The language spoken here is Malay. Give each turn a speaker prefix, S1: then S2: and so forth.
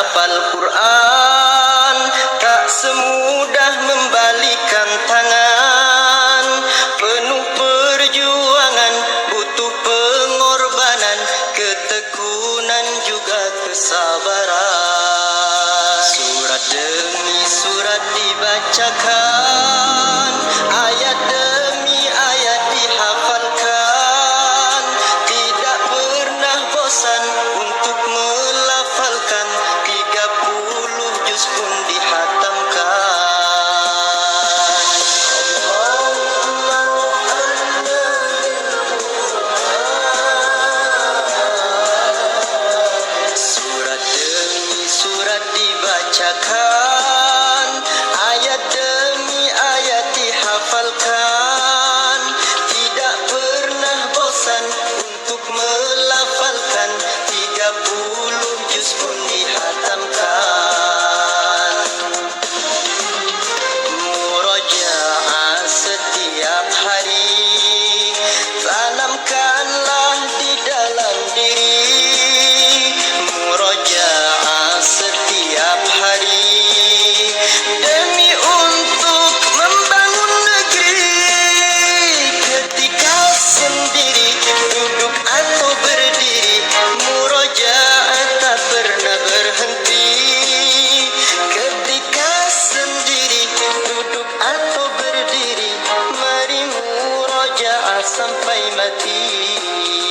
S1: Al-Quran Tak semudah membalikan tangan. Penuh perjuangan Butuh pengorbanan Ketekunan juga kesabaran. Surat demi surat dibacakan أحسنت قيمتي